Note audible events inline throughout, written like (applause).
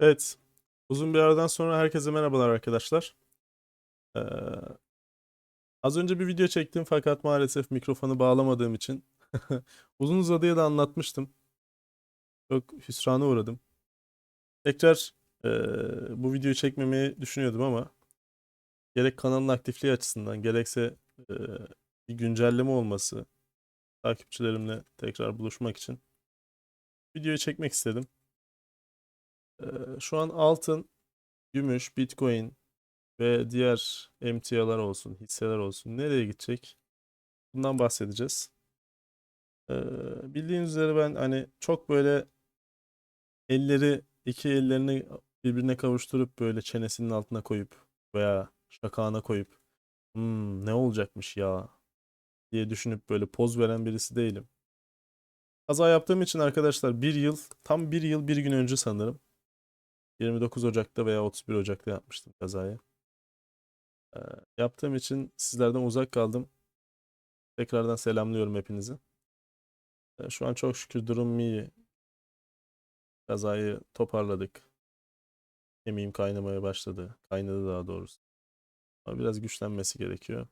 Evet. Uzun bir aradan sonra herkese merhabalar arkadaşlar. Ee, az önce bir video çektim fakat maalesef mikrofonu bağlamadığım için (laughs) uzun uzadıya da anlatmıştım. Çok hüsrana uğradım. Tekrar e, bu videoyu çekmemeyi düşünüyordum ama gerek kanalın aktifliği açısından gerekse e, bir güncelleme olması takipçilerimle tekrar buluşmak için videoyu çekmek istedim. Ee, Şu an altın, gümüş, bitcoin ve diğer emtialar olsun, hisseler olsun nereye gidecek? Bundan bahsedeceğiz. Ee, Bildiğiniz üzere ben hani çok böyle elleri iki ellerini birbirine kavuşturup böyle çenesinin altına koyup veya şakağına koyup hmm, ne olacakmış ya diye düşünüp böyle poz veren birisi değilim. Kaza yaptığım için arkadaşlar bir yıl, tam bir yıl bir gün önce sanırım 29 Ocak'ta veya 31 Ocak'ta yapmıştım kazayı. Ee, yaptığım için sizlerden uzak kaldım. Tekrardan selamlıyorum hepinizi. Ee, şu an çok şükür durum iyi. Kazayı toparladık. Kemiğim kaynamaya başladı. Kaynadı daha doğrusu. Ama biraz güçlenmesi gerekiyor.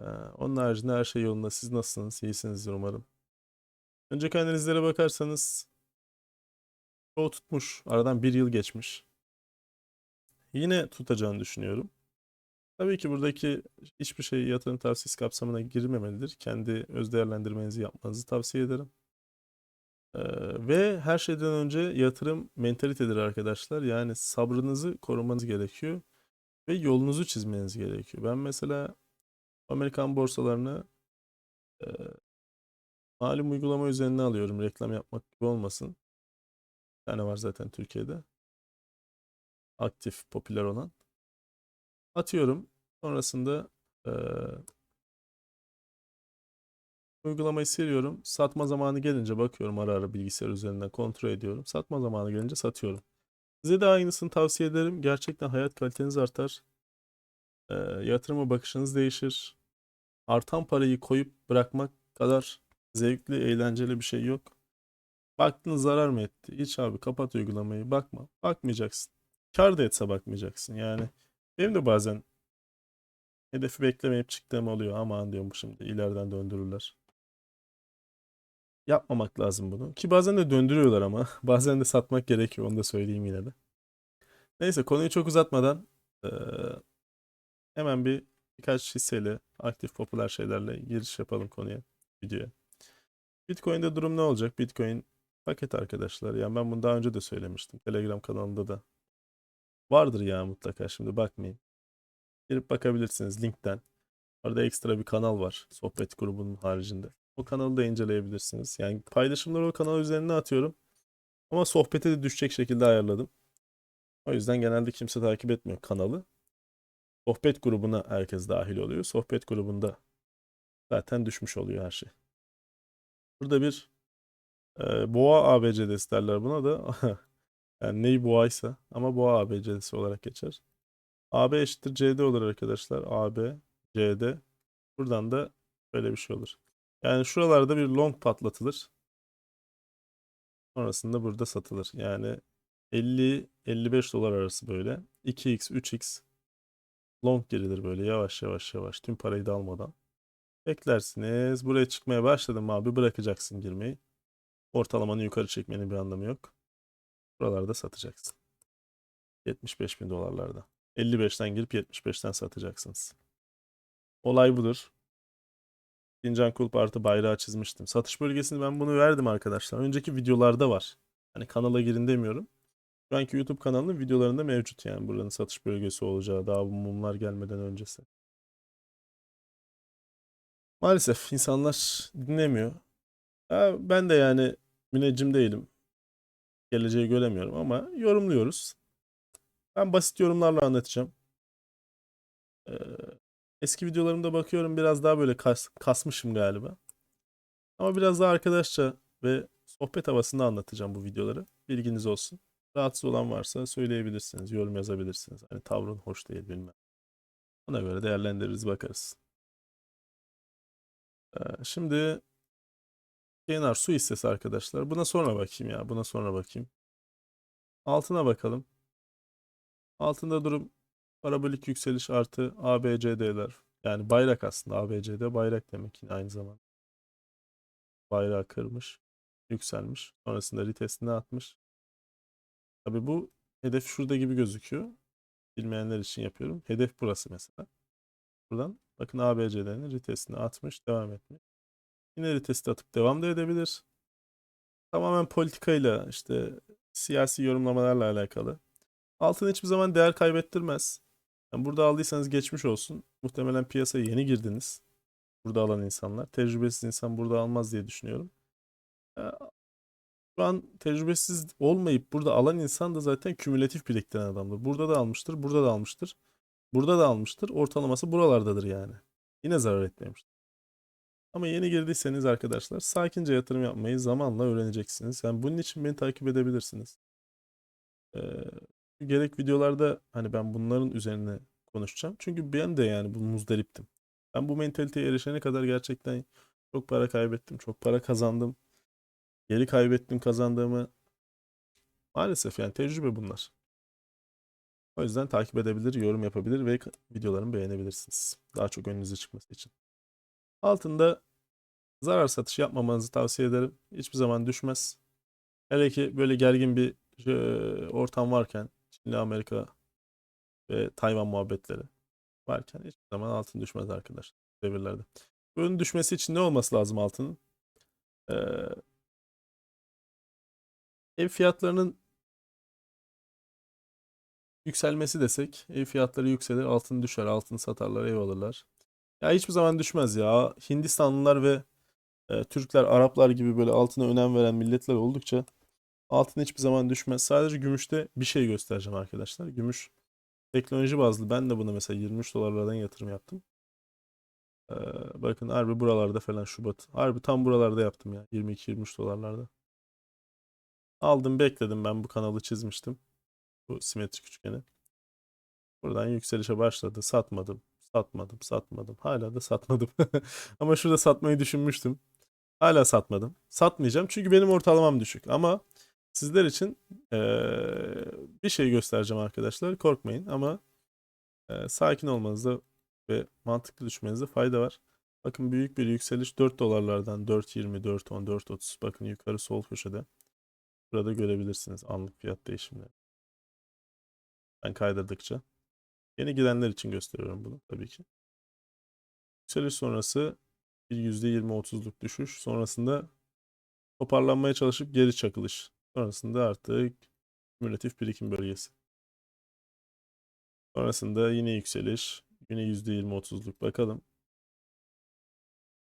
Ee, onun haricinde her şey yolunda. Siz nasılsınız? İyisinizdir umarım. Önceki analizlere bakarsanız çoğu tutmuş. Aradan bir yıl geçmiş. Yine tutacağını düşünüyorum. Tabii ki buradaki hiçbir şey yatırım tavsiyesi kapsamına girmemelidir. Kendi öz değerlendirmenizi yapmanızı tavsiye ederim. Ee, ve her şeyden önce yatırım mentalitedir arkadaşlar. Yani sabrınızı korumanız gerekiyor ve yolunuzu çizmeniz gerekiyor. Ben mesela Amerikan borsalarını e, malum uygulama üzerinden alıyorum. Reklam yapmak gibi olmasın. Bir tane var zaten Türkiye'de. Aktif, popüler olan. Atıyorum. Sonrasında eee, uygulamayı siliyorum. Satma zamanı gelince bakıyorum ara ara bilgisayar üzerinden kontrol ediyorum. Satma zamanı gelince satıyorum. Size de aynısını tavsiye ederim. Gerçekten hayat kaliteniz artar. Eee yatırıma bakışınız değişir. Artan parayı koyup bırakmak kadar zevkli, eğlenceli bir şey yok. Baktın zarar mı etti? Hiç abi kapat uygulamayı bakma. Bakmayacaksın. Kar da etse bakmayacaksın. Yani benim de bazen hedefi beklemeyip çıktığım oluyor. Aman diyorum şimdi ileriden döndürürler. Yapmamak lazım bunu. Ki bazen de döndürüyorlar ama. (laughs) Bazen de satmak gerekiyor. Onu da söyleyeyim yine de. Neyse konuyu çok uzatmadan hemen bir birkaç hisseyle aktif popüler şeylerle giriş yapalım konuya, videoya. Bitcoin'de durum ne olacak? Bitcoin paket arkadaşlar. Yani ben bunu daha önce de söylemiştim. Telegram kanalında da vardır ya mutlaka. Şimdi bakmayın. Girip bakabilirsiniz linkten. Orada ekstra bir kanal var. Sohbet grubunun haricinde. O kanalı da inceleyebilirsiniz. Yani paylaşımları o kanal üzerine atıyorum. Ama sohbete de düşecek şekilde ayarladım. O yüzden genelde kimse takip etmiyor kanalı. Sohbet grubuna herkes dahil oluyor. Sohbet grubunda zaten düşmüş oluyor her şey. Burada bir e, boğa ABC'desi derler buna da. (laughs) yani ney boğaysa ama boğa ABC'desi olarak geçer. AB eşittir CD olur arkadaşlar. AB, CD. Buradan da böyle bir şey olur. Yani şuralarda bir long patlatılır. Sonrasında burada satılır. Yani 50-55 dolar arası böyle. 2x, 3x long girilir böyle yavaş yavaş yavaş tüm parayı da almadan. Beklersiniz. Buraya çıkmaya başladım abi bırakacaksın girmeyi. Ortalamanı yukarı çekmenin bir anlamı yok. Buralarda satacaksın. 75 bin dolarlarda. 55'ten girip 75'ten satacaksınız. Olay budur. Fincan Kulp artı bayrağı çizmiştim. Satış bölgesini ben bunu verdim arkadaşlar. Önceki videolarda var. Hani kanala girin demiyorum. Şu anki YouTube kanalının videolarında mevcut yani buranın satış bölgesi olacağı daha bu mumlar gelmeden öncesi. Maalesef insanlar dinlemiyor. Ha, ben de yani müneccim değilim. Geleceği göremiyorum ama yorumluyoruz. Ben basit yorumlarla anlatacağım. Ee, eski videolarımda bakıyorum biraz daha böyle kas, kasmışım galiba. Ama biraz daha arkadaşça ve sohbet havasında anlatacağım bu videoları. Bilginiz olsun. Rahatsız olan varsa söyleyebilirsiniz, yorum yazabilirsiniz. Hani tavrın hoş değil bilmem. Ona göre değerlendiririz bakarız. Ee, şimdi kenar su hissesi arkadaşlar. Buna sonra bakayım ya. Buna sonra bakayım. Altına bakalım. Altında durum parabolik yükseliş artı ABCD'ler. Yani bayrak aslında ABCD bayrak demek yine aynı zamanda. Bayrağı kırmış, yükselmiş. Sonrasında retestini atmış. Tabii bu hedef şurada gibi gözüküyor. Bilmeyenler için yapıyorum. Hedef burası mesela. Buradan bakın ABCD'nin retestini atmış, devam etmiş. Yine retest atıp devam da edebilir. Tamamen politikayla işte siyasi yorumlamalarla alakalı. Altın hiçbir zaman değer kaybettirmez. Yani burada aldıysanız geçmiş olsun. Muhtemelen piyasaya yeni girdiniz. Burada alan insanlar. Tecrübesiz insan burada almaz diye düşünüyorum. Şu an tecrübesiz olmayıp burada alan insan da zaten kümülatif biriktiren adamdır. Burada da almıştır, burada da almıştır. Burada da almıştır. Ortalaması buralardadır yani. Yine zarar etmemiştir. Ama yeni girdiyseniz arkadaşlar sakince yatırım yapmayı zamanla öğreneceksiniz. Yani bunun için beni takip edebilirsiniz. Ee, gerek videolarda hani ben bunların üzerine konuşacağım. Çünkü ben de yani bu muzdariptim. Ben bu mentaliteye erişene kadar gerçekten çok para kaybettim. Çok para kazandım. Geri kaybettim kazandığımı. Maalesef yani tecrübe bunlar. O yüzden takip edebilir, yorum yapabilir ve videolarımı beğenebilirsiniz. Daha çok önünüze çıkması için. Altında zarar satış yapmamanızı tavsiye ederim. Hiçbir zaman düşmez. Hele ki böyle gergin bir ortam varken Çinli Amerika ve Tayvan muhabbetleri varken hiçbir zaman altın düşmez arkadaşlar devirlerde. Bunun düşmesi için ne olması lazım altının? Ee, ev fiyatlarının yükselmesi desek ev fiyatları yükselir altın düşer altın satarlar ev alırlar. Ya hiçbir zaman düşmez ya. Hindistanlılar ve e, Türkler, Araplar gibi böyle altına önem veren milletler oldukça altın hiçbir zaman düşmez. Sadece gümüşte bir şey göstereceğim arkadaşlar. Gümüş teknoloji bazlı. Ben de buna mesela 23 dolarlardan yatırım yaptım. Ee, bakın harbi buralarda falan Şubat. Harbi tam buralarda yaptım ya. 22-23 dolarlarda. Aldım bekledim ben bu kanalı çizmiştim. Bu simetrik üçgeni. Buradan yükselişe başladı. Satmadım. Satmadım. Satmadım. Hala da satmadım. (laughs) Ama şurada satmayı düşünmüştüm. Hala satmadım. Satmayacağım çünkü benim ortalamam düşük. Ama sizler için eee, bir şey göstereceğim arkadaşlar. Korkmayın ama eee, sakin olmanızda ve mantıklı düşünmenizde fayda var. Bakın büyük bir yükseliş 4 dolarlardan 4.20, 4.10, 4.30 bakın yukarı sol köşede. Burada görebilirsiniz anlık fiyat değişimleri. Ben kaydırdıkça. Yeni girenler için gösteriyorum bunu tabii ki. Yükseliş sonrası bir %20-30'luk düşüş. Sonrasında toparlanmaya çalışıp geri çakılış. Sonrasında artık kümülatif birikim bölgesi. Sonrasında yine yükseliş. Yine %20-30'luk bakalım.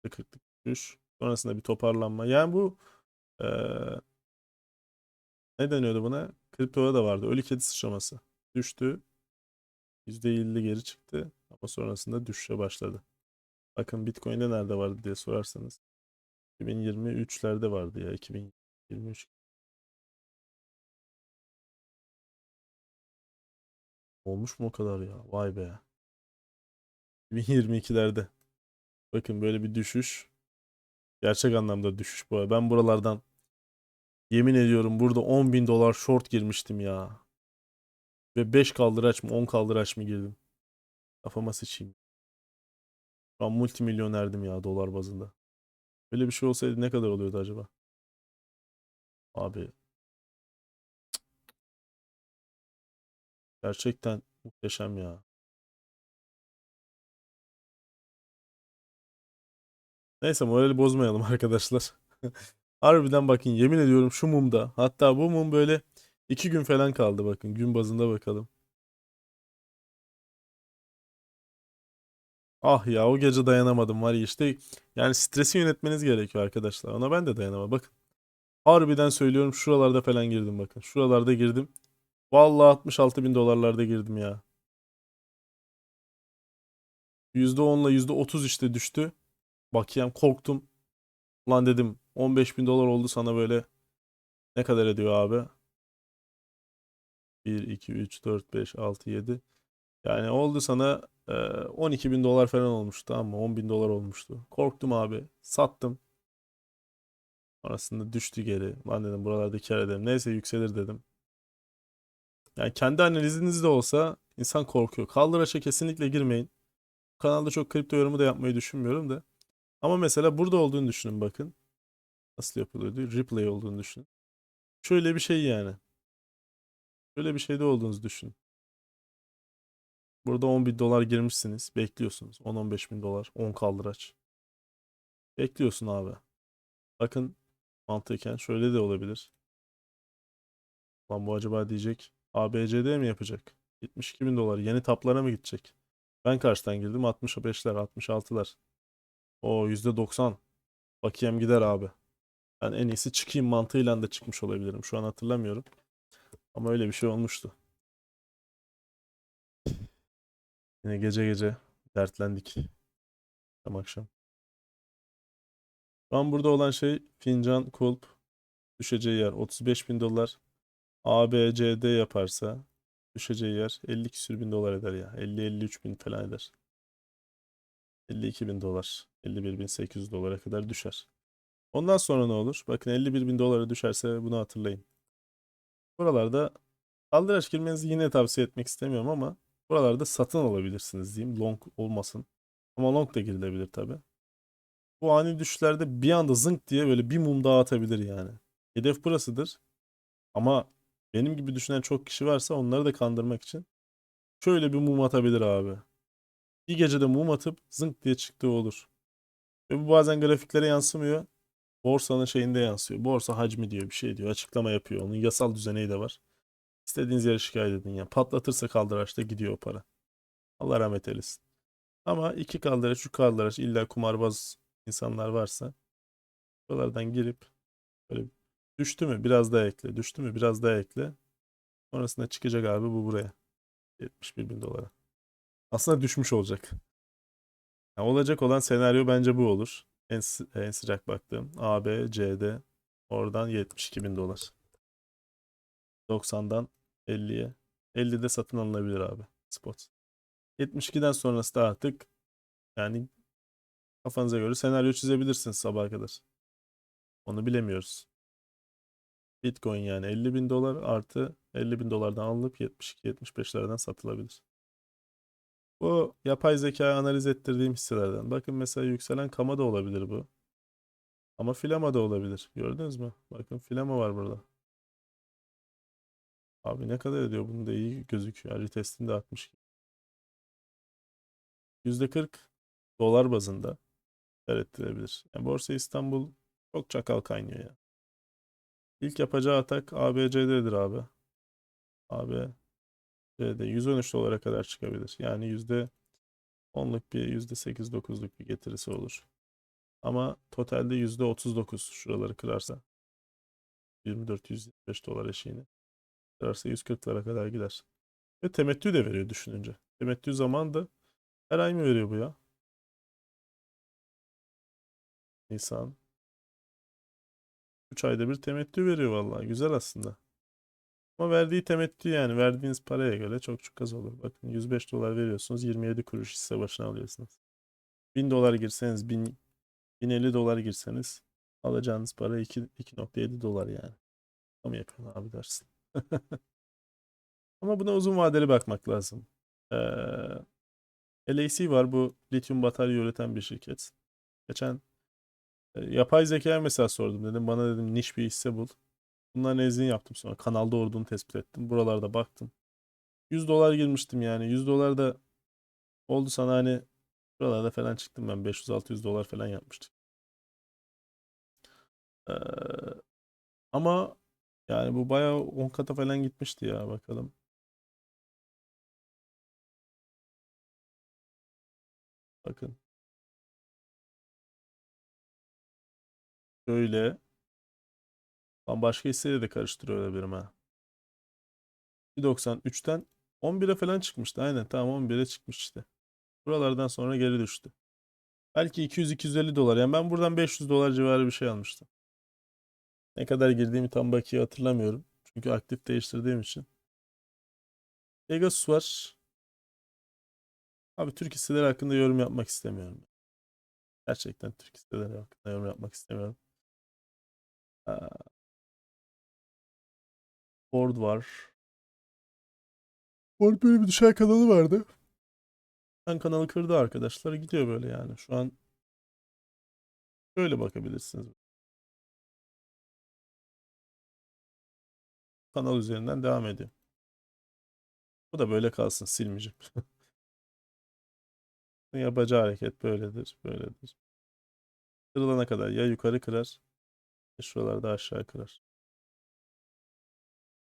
%40'lık düşüş. Sonrasında bir toparlanma. Yani bu eee ne deniyordu buna? Kriptoda da vardı. Ölü kedi sıçraması. Düştü. %50 geri çıktı. Ama sonrasında düşüşe başladı. Bakın Bitcoin'de nerede vardı diye sorarsanız. 2023'lerde vardı ya. 2023. Olmuş mu o kadar ya? Vay be. 2022'lerde. Bakın böyle bir düşüş. Gerçek anlamda düşüş bu. Ben buralardan yemin ediyorum burada 10 bin dolar short girmiştim ya. Ve 5 kaldıraç mı 10 kaldıraç mı girdim. Kafama sıçayım. Şu an multimilyonerdim ya dolar bazında. Böyle bir şey olsaydı ne kadar oluyordu acaba? Abi. Gerçekten muhteşem ya. Neyse morali bozmayalım (laughs) arkadaşlar. Harbiden bakın yemin ediyorum şu mumda. Hatta bu mum böyle iki gün falan kaldı bakın. Gün bazında bakalım. Ah ya o gece dayanamadım var ya işte. Yani stresi yönetmeniz gerekiyor arkadaşlar. Ona ben de dayanamadım. Bakın. Harbiden söylüyorum şuralarda falan girdim bakın. Şuralarda girdim. Vallahi 66 bin dolarlarda girdim ya. %10'la %30 işte düştü. Bakayım korktum. Ulan dedim 15 bin dolar oldu sana böyle. Ne kadar ediyor abi? 1, 2, 3, 4, 5, 6, 7. Yani oldu sana e, 12 bin dolar falan olmuştu tamam mı? 10 bin dolar olmuştu. Korktum abi. Sattım. Sonrasında düştü geri. Lan dedim buralarda kar ederim. Neyse yükselir dedim. Yani kendi analiziniz de olsa insan korkuyor. Kaldıraç'a kesinlikle girmeyin. Bu kanalda çok kripto yorumu da yapmayı düşünmüyorum da. Ama mesela burada olduğunu düşünün bakın. Nasıl yapılıyordu? Replay olduğunu düşünün. Şöyle bir şey yani. Şöyle bir şeyde olduğunuzu düşünün. Burada 10 bin dolar girmişsiniz. Bekliyorsunuz. 10-15 bin dolar. 10 kaldıraç. Bekliyorsun abi. Bakın mantıken şöyle de olabilir. Lan bu acaba diyecek ABCD mi yapacak? 72 bin dolar. Yeni taplara mı gidecek? Ben karşıdan girdim 65'ler 66'lar. O %90. Bakiyem gider abi. Ben en iyisi çıkayım mantığıyla da çıkmış olabilirim. Şu an hatırlamıyorum. Ama öyle bir şey olmuştu. Yine gece gece dertlendik. Akşam akşam. Şu an burada olan şey fincan kulp düşeceği yer 35 bin dolar. ABCD yaparsa düşeceği yer 50 küsür bin dolar eder ya. 50-53 bin falan eder. 52 bin dolar. 51 bin 800 dolara kadar düşer. Ondan sonra ne olur? Bakın 51 bin dolara düşerse bunu hatırlayın. Buralarda kaldıraç girmenizi yine tavsiye etmek istemiyorum ama buralarda satın alabilirsiniz diyeyim. Long olmasın. Ama long da girilebilir tabi. Bu ani düşüşlerde bir anda zınk diye böyle bir mum daha atabilir yani. Hedef burasıdır. Ama benim gibi düşünen çok kişi varsa onları da kandırmak için şöyle bir mum atabilir abi. Bir gecede mum atıp zınk diye çıktığı olur. Ve bu bazen grafiklere yansımıyor. Borsanın şeyinde yansıyor. Borsa hacmi diyor bir şey diyor. Açıklama yapıyor. Onun yasal düzeneği de var. İstediğiniz yere şikayet edin ya. Patlatırsa kaldıraçta gidiyor o para. Allah rahmet eylesin. Ama iki kaldıraç, üç kaldıraç illa kumarbaz insanlar varsa buralardan girip böyle düştü mü biraz daha ekle, düştü mü biraz daha ekle. Sonrasında çıkacak abi bu buraya. 71 bin dolara. Aslında düşmüş olacak. Yani olacak olan senaryo bence bu olur. En, en sıcak baktığım. A, B, C'de oradan 72 bin dolar. 90'dan 50'ye. 50'de satın alınabilir abi. Spot. 72'den sonrası da artık yani kafanıza göre senaryo çizebilirsiniz sabaha kadar. Onu bilemiyoruz. Bitcoin yani 50 bin dolar artı 50 bin dolardan alınıp 72-75'lerden satılabilir. Bu yapay zeka analiz ettirdiğim hisselerden. Bakın mesela yükselen kama da olabilir bu. Ama filama da olabilir. Gördünüz mü? Bakın filama var burada. Abi ne kadar ediyor? Bunun da iyi gözüküyor. Retestinde 60. %40 dolar bazında ettirebilir. Yani Borsa İstanbul çok çakal kaynıyor ya. İlk yapacağı atak ABC'dedir abi. ABC'de 113 dolara kadar çıkabilir. Yani yüzde 10'luk bir %8 9'luk bir getirisi olur. Ama totalde %39 şuraları kırarsa 24-125 dolar eşiğini kırarsa 140'lara kadar gider. Ve temettü de veriyor düşününce. Temettü zaman da her ay mı veriyor bu ya? Nisan. 3 ayda bir temettü veriyor vallahi. Güzel aslında. Ama verdiği temettü yani verdiğiniz paraya göre çok çok az olur. Bakın 105 dolar veriyorsunuz 27 kuruş hisse başına alıyorsunuz. 1000 dolar girseniz 1000, 1050 dolar girseniz alacağınız para 2, 2.7 dolar yani. Tam yapıyorsun abi dersin. (laughs) Ama buna uzun vadeli bakmak lazım. Ee, LAC var bu lityum batarya üreten bir şirket. Geçen e, yapay zekaya mesela sordum dedim bana dedim niş bir hisse bul. Bunların analizini yaptım sonra kanalda olduğunu tespit ettim. Buralarda baktım. 100 dolar girmiştim yani. 100 dolar da oldu sana hani buralarda falan çıktım ben 500-600 dolar falan yapmıştım. Ee, ama yani bu bayağı 10 kata falan gitmişti ya bakalım. Bakın. Şöyle. Ben başka hisseyle de karıştırıyor olabilirim ha. 1.93'ten 11'e falan çıkmıştı. Aynen tamam 11'e çıkmış işte. Buralardan sonra geri düştü. Belki 200-250 dolar. Yani ben buradan 500 dolar civarı bir şey almıştım. Ne kadar girdiğimi tam bakiye hatırlamıyorum. Çünkü aktif değiştirdiğim için. Pegasus var. Abi Türk hisseleri hakkında yorum yapmak istemiyorum. Gerçekten Türk hisseleri hakkında yorum yapmak istemiyorum. Ford var. Orada böyle bir düşen kanalı vardı. Düşen kanalı kırdı arkadaşlar. Gidiyor böyle yani. Şu an böyle bakabilirsiniz. Kanal üzerinden devam ediyor. Bu da böyle kalsın silmeyeceğim. (laughs) Yapacağı hareket böyledir, böyledir. Kırılana kadar ya yukarı kırar ya şuralarda aşağı kırar.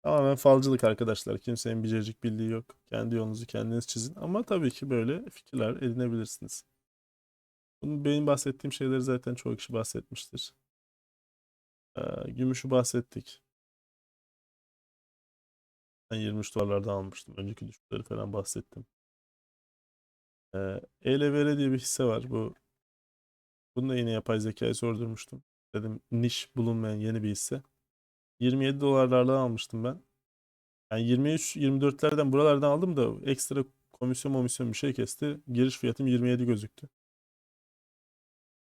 Tamamen falcılık arkadaşlar. Kimsenin biricik bildiği yok. Kendi yolunuzu kendiniz çizin. Ama tabii ki böyle fikirler edinebilirsiniz. Bunun benim bahsettiğim şeyleri zaten çoğu kişi bahsetmiştir. Ee, gümüşü bahsettik. Ben 23 dolarlardan almıştım. Önceki düşüşleri falan bahsettim. Ee, ELVR diye bir hisse var. Bu bunu da yine yapay zekaya sordurmuştum. Dedim niş bulunmayan yeni bir hisse. 27 dolarlardan almıştım ben. Yani 23-24'lerden buralardan aldım da ekstra komisyon komisyon bir şey kesti. Giriş fiyatım 27 gözüktü.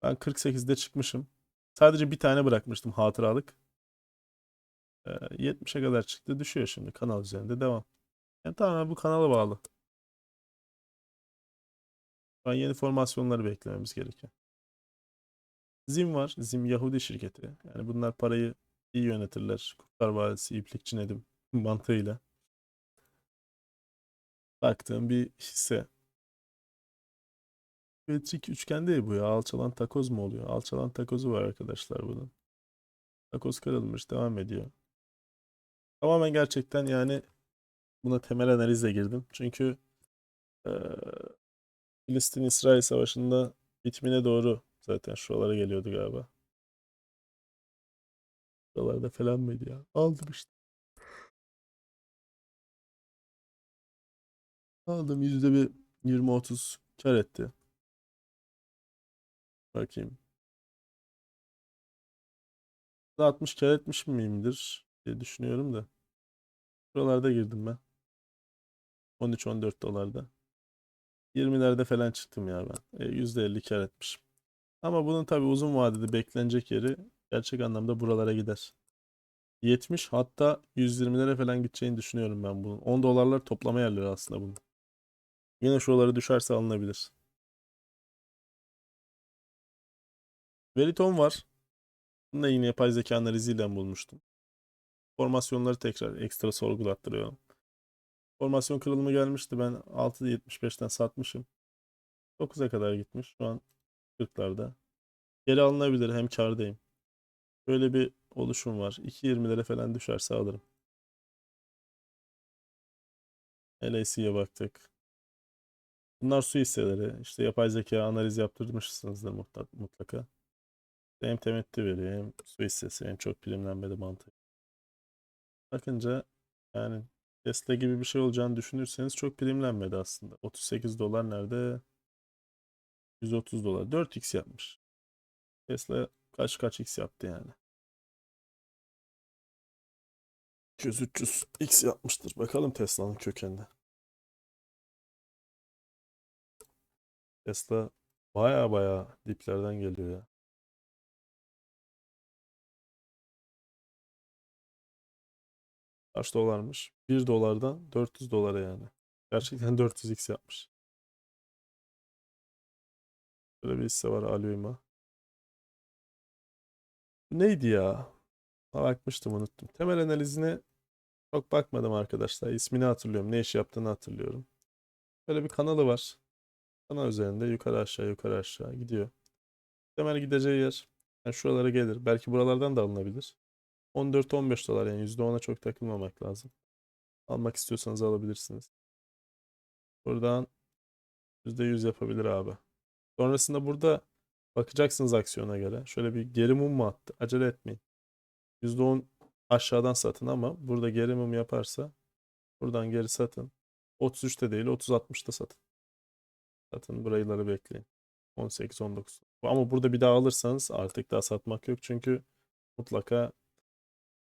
Ben 48'de çıkmışım. Sadece bir tane bırakmıştım hatıralık. Ee, 70'e kadar çıktı. Düşüyor şimdi kanal üzerinde. Devam. Yani tamamen bu kanala bağlı. Şu an yeni formasyonları beklememiz gerekiyor. Zim var. Zim Yahudi şirketi. Yani bunlar parayı iyi yönetirler. Kurtlar Vadisi, İplikçi Nedim mantığıyla. Baktığım bir hisse. Geometrik üçgen değil bu ya. Alçalan takoz mu oluyor? Alçalan takozu var arkadaşlar bunun. Takoz kırılmış. Devam ediyor. Tamamen gerçekten yani buna temel analizle girdim. Çünkü eee Filistin-İsrail savaşında bitimine doğru zaten şuralara geliyordu galiba. Şuralarda falan mıydı ya? Aldım işte. Aldım yüzde bir 20-30 kar etti. Bakayım. 60 kar etmiş miyimdir diye düşünüyorum da. Buralarda girdim ben. 13-14 dolarda. 20'lerde falan çıktım ya ben. E, %50 kar etmişim. Ama bunun tabii uzun vadede beklenecek yeri gerçek anlamda buralara gider. 70 hatta 120'lere falan gideceğini düşünüyorum ben bunun. 10 dolarlar toplama yerleri aslında bunun. Yine şuraları düşerse alınabilir. Veriton var. Bunu da yine yapay zeka analiziyle bulmuştum. Formasyonları tekrar ekstra sorgulattırıyorum. Formasyon kırılımı gelmişti. Ben 6.75'ten satmışım. 9'a kadar gitmiş. Şu an 40'larda. Geri alınabilir. Hem kardayım. Böyle bir oluşum var. 2.20'lere falan düşerse alırım. LAC'ye baktık. Bunlar su hisseleri. İşte yapay zeka analiz yaptırmışsınızdır mutlaka. Hem temettü veriyor su hissesi hem çok primlenmedi mantığı. Bakınca yani Tesla gibi bir şey olacağını düşünürseniz çok primlenmedi aslında. 38 dolar nerede? 130 dolar. 4x yapmış. Tesla kaç kaç x yaptı yani. 200-300 x yapmıştır. Bakalım Tesla'nın kökenine. Tesla baya baya diplerden geliyor ya. Kaç dolarmış? 1 dolardan 400 dolara yani. Gerçekten 400x yapmış. Böyle bir hisse var Alüma. Neydi ya? Bakmıştım unuttum. Temel analizine çok bakmadım arkadaşlar. İsmini hatırlıyorum. Ne iş yaptığını hatırlıyorum. Böyle bir kanalı var. Kanal üzerinde yukarı aşağı yukarı aşağı gidiyor. Temel gideceği yer. Yani şuralara gelir. Belki buralardan da alınabilir. 14-15 dolar yani %10'a çok takılmamak lazım. Almak istiyorsanız alabilirsiniz. Buradan %100 yapabilir abi. Sonrasında burada bakacaksınız aksiyona göre. Şöyle bir geri mum mu attı? Acele etmeyin. %10 aşağıdan satın ama burada geri mum yaparsa buradan geri satın. 33'te değil 30-60'da satın. Satın burayıları bekleyin. 18-19. Ama burada bir daha alırsanız artık daha satmak yok. Çünkü mutlaka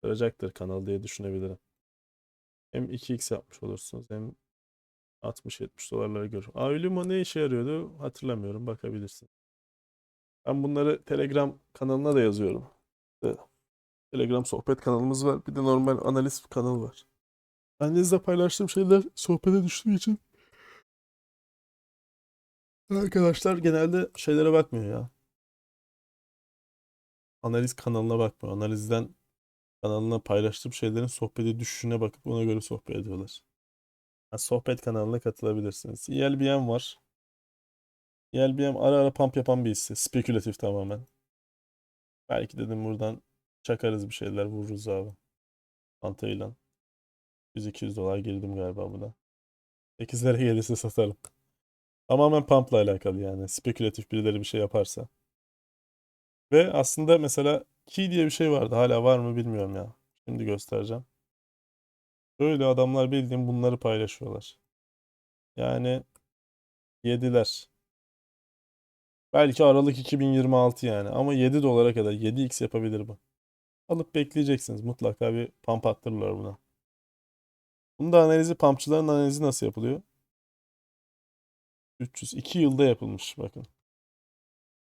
kıracaktır kanal diye düşünebilirim. Hem 2x yapmış olursunuz hem 60-70 dolarları gör. Aulimo ne işe yarıyordu hatırlamıyorum bakabilirsin. Ben bunları Telegram kanalına da yazıyorum. Telegram sohbet kanalımız var. Bir de normal analiz kanalı var. Annenizle paylaştığım şeyler sohbete düştüğü için arkadaşlar genelde şeylere bakmıyor ya. Analiz kanalına bakmıyor. Analizden kanalına paylaştığım şeylerin sohbete düşüşüne bakıp ona göre sohbet ediyorlar. Ha, sohbet kanalına katılabilirsiniz. ELBM var. ELBM ara ara pump yapan bir hisse. Spekülatif tamamen. Belki dedim buradan çakarız bir şeyler vururuz abi. Mantığıyla. 100-200 dolar girdim galiba buna. 8'lere gelirse satarım. Tamamen pump'la alakalı yani. Spekülatif birileri bir şey yaparsa. Ve aslında mesela key diye bir şey vardı. Hala var mı bilmiyorum ya. Şimdi göstereceğim. Böyle adamlar bildiğim bunları paylaşıyorlar. Yani yediler. Belki Aralık 2026 yani. Ama 7 dolara kadar 7x yapabilir bu. Alıp bekleyeceksiniz. Mutlaka bir pump attırırlar buna. Bunun da analizi, pumpçıların analizi nasıl yapılıyor? 302 yılda yapılmış bakın.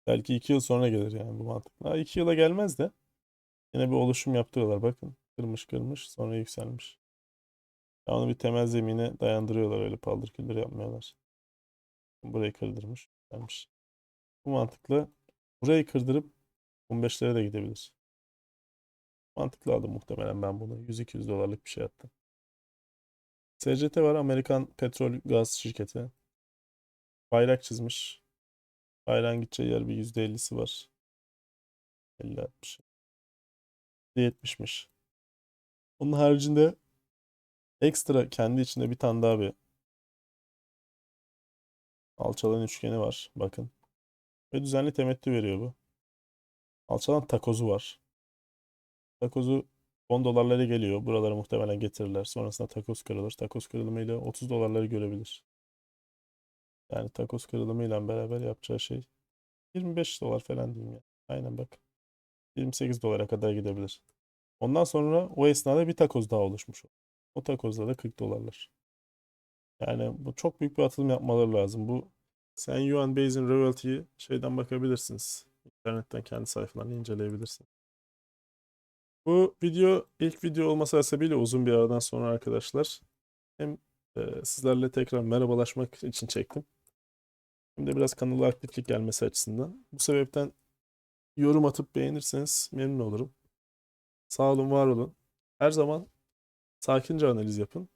Belki 2 yıl sonra gelir yani bu mantıkla. Ha, 2 yıla gelmez de yine bir oluşum yaptırıyorlar bakın. Kırmış kırmış sonra yükselmiş. Ya onu bir temel zemine dayandırıyorlar öyle paldır küldür yapmıyorlar. Burayı kırdırmış, yükselmiş. Bu mantıkla burayı kırdırıp 15'lere de gidebilir. Mantıklı aldım muhtemelen ben bunu. 100-200 dolarlık bir şey attım. SCT var Amerikan Petrol Gaz Şirketi. Bayrak çizmiş. Bayrağın gideceği yer bir %50'si var. 50-60. %70'miş. Onun haricinde ekstra kendi içinde bir tane daha bir alçalan üçgeni var. Bakın. Ve düzenli temettü veriyor bu. Alçalan takozu var. Takozu 10 dolarlara geliyor. Buralara muhtemelen getirirler. Sonrasında takoz kırılır. Takoz kırılımıyla 30 dolarları görebilir. Yani takoz kırılımıyla beraber yapacağı şey 25 dolar falan diyeyim ya. Aynen bak. 28 dolara kadar gidebilir. Ondan sonra o esnada bir takoz daha oluşmuş. O takozda da 40 dolarlar. Yani bu çok büyük bir atılım yapmaları lazım. Bu Sen Yuan Basin Royalty'yi şeyden bakabilirsiniz. İnternetten kendi sayfalarını inceleyebilirsiniz. Bu video ilk video olması hasebiyle uzun bir aradan sonra arkadaşlar hem e, sizlerle tekrar merhabalaşmak için çektim. Hem de biraz kanala aktiflik gelmesi açısından. Bu sebepten yorum atıp beğenirseniz memnun olurum. Sağ olun, var olun. Her zaman sakince analiz yapın.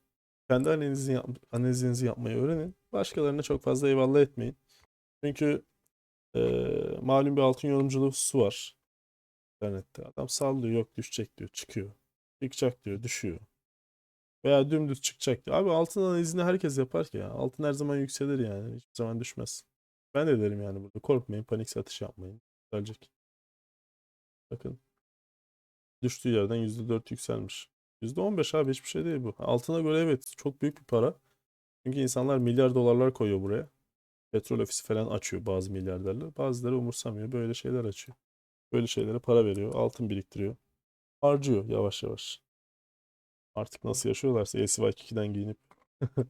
Kendi analizinizi, yap analizinizi yapmayı öğrenin. Başkalarına çok fazla eyvallah etmeyin. Çünkü e, malum bir altın yorumculuğu su var. İnternette. Adam sallıyor yok düşecek diyor çıkıyor. Çıkacak diyor düşüyor. Veya dümdüz çıkacak diyor. Abi altın analizini herkes yapar ki ya. Altın her zaman yükselir yani. Hiçbir zaman düşmez. Ben de derim yani burada. Korkmayın panik satış yapmayın. Yükselecek. Bakın. Düştüğü yerden %4 yükselmiş. %15 abi hiçbir şey değil bu. Altına göre evet çok büyük bir para. Çünkü insanlar milyar dolarlar koyuyor buraya. Petrol ofisi falan açıyor bazı milyarderler. Bazıları umursamıyor. Böyle şeyler açıyor. Böyle şeylere para veriyor. Altın biriktiriyor. Harcıyor yavaş yavaş. Artık nasıl yaşıyorlarsa LCY2'den giyinip (laughs)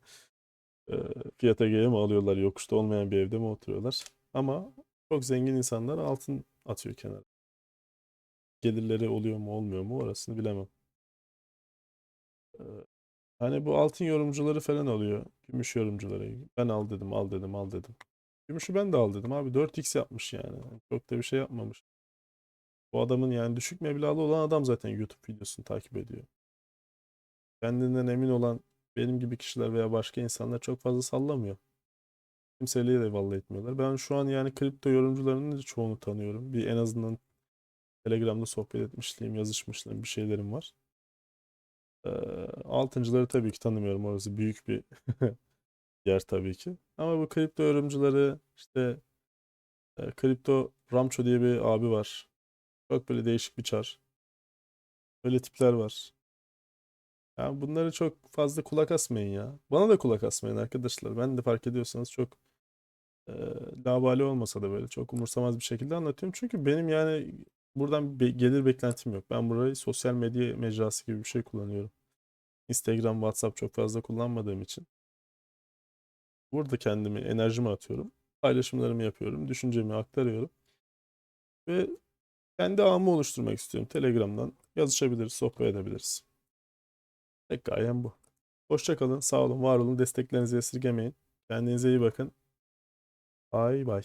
eee, fiyata göre mi alıyorlar? Yokuşta olmayan bir evde mi oturuyorlar? Ama çok zengin insanlar altın atıyor kenara. Gelirleri oluyor mu olmuyor mu orasını bilemem. Hani bu altın yorumcuları falan alıyor. Gümüş yorumcuları. Ben al dedim, al dedim, al dedim. Gümüşü ben de al dedim abi. 4x yapmış yani. Çok da bir şey yapmamış. Bu adamın yani düşük meblağlı olan adam zaten YouTube videosunu takip ediyor. Kendinden emin olan benim gibi kişiler veya başka insanlar çok fazla sallamıyor. Kimseliğe de vallahi etmiyorlar. Ben şu an yani kripto yorumcularının çoğunu tanıyorum. Bir en azından Telegram'da sohbet etmişliğim, yazışmışlığım, bir şeylerim var. Ee, altıncıları tabii ki tanımıyorum. Orası büyük bir (laughs) yer tabii ki. Ama bu kripto yorumcuları işte e, kripto Ramço diye bir abi var. Çok böyle değişik bir çar. Böyle tipler var. Ya bunları çok fazla kulak asmayın ya. Bana da kulak asmayın arkadaşlar. Ben de fark ediyorsanız çok e, labali olmasa da böyle çok umursamaz bir şekilde anlatıyorum. Çünkü benim yani buradan bir gelir beklentim yok. Ben burayı sosyal medya mecrası gibi bir şey kullanıyorum. Instagram, WhatsApp çok fazla kullanmadığım için. Burada kendimi, enerjimi atıyorum. Paylaşımlarımı yapıyorum. Düşüncemi aktarıyorum. Ve kendi ağımı oluşturmak istiyorum. Telegram'dan yazışabiliriz, sohbet edebiliriz. Tek gayem bu. Hoşça kalın, sağ olun, var olun, desteklerinizi esirgemeyin. Kendinize iyi bakın. Bay bay.